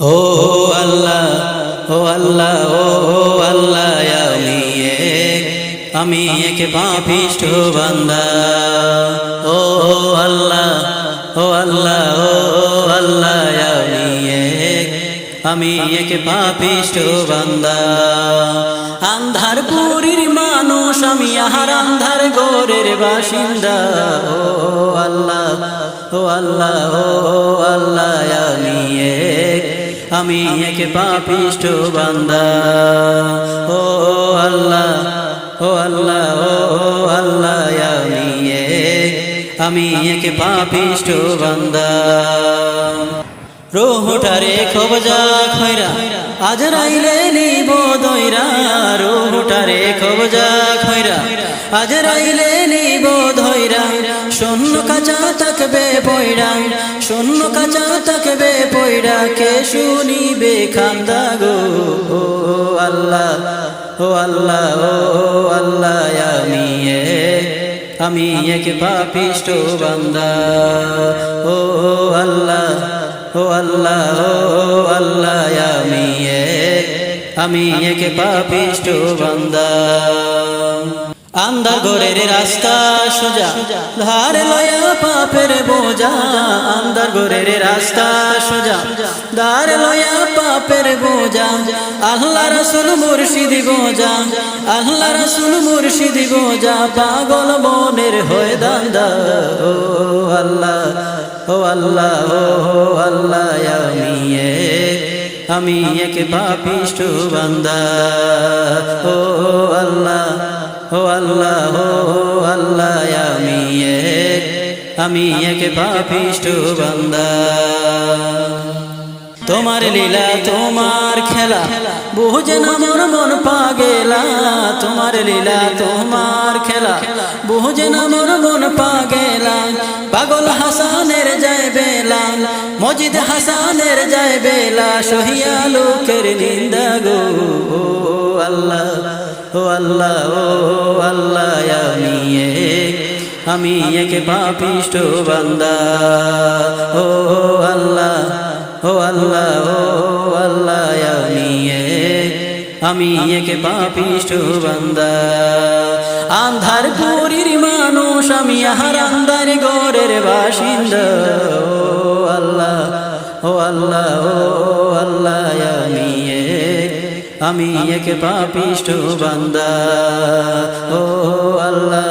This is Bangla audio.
ও আল্লাহ ও আল্লাহ ও আল্লাহ, আমি আমি এক পাপিষ্ঠ বান্দা। ও আল্লাহ ও আল্লাহ ও আল্লাহ, আমি আমি এক পাপিষ্ঠ বান্দা। আন্ধার পুরীর মানুষ, আমি আহার আন্ধার গোরের বাসিন্দা। ও আল্লাহ ও আল্লাহ ও আল্লাহ, আমি এক আমি এক পাপিষ্ঠ বান্দা। ও আল্লাহ ও আল্লাহ ও আল্লাহ, আমি আমি এক পাপিষ্ঠ বান্দা। রোহটারে খবজা খৈরা আজ রাইলে নিব দইরা। রোহটারে খবজা খৈরা আজ রাইলে কাঁচা থাকবে পয়রা, শূন্য কাঁচা থাকবে পয়রা, কে শুনিবে খান্দা গো? ও আল্লাহ ও আল্লাহ ও আল্লাহ, আমি আমি এক পাপিষ্ট বান্দা। ও আল্লাহ ও আল্লাহ ও আল্লাহ, আমি আমি এক পাপিষ্ট বান্দা। আন্দার গোরের রাস্তা সোজা, ধার লয়া পাপের বোঝা। আন্দার গোরের রাস্তা সোজা, ধার লয়া পাপের বোঝা। আল্লাহ রসুল মুর্শিদ বোঝা, আল্লাহ রসুল মুর্শিদ বোঝা। পাগল মনের হয়ে দান্দা ও আল্লাহ ও আল্লাহ ও আল্লাহ আমি এক পাপিষ্ঠ বান্দা। আমি এক পাপিষ্ঠ বান্দা। তোমার লীলা, তোমার খেলা বুঝে না মোর মন পাগেলা। তোমার লীলা, তোমার খেলা বুঝে না মোর মন পাগেলা। পাগল হাসানের যায় বেলা, মজিদ হাসানের যায় বেলা, সহিয়া লোকের নিন্দা গো। আল্লাহ, ও আল্লাহ ও আল্লাহ। আমি এক পাপিষ্ট বান্দা। ও আল্লাহ ও আল্লাহ ও আল্লাহ, আমি আমি এক পাপিষ্ট বান্দা। আন্ধার পুরীর মানুষ, আমি আহার আন্ধার গড়ের বাসিন্দা। ও আল্লাহ ও আল্লাহ ও আল্লাহ, আমি আমি এক পাপিষ্ট বান্দা। ও আল্লাহ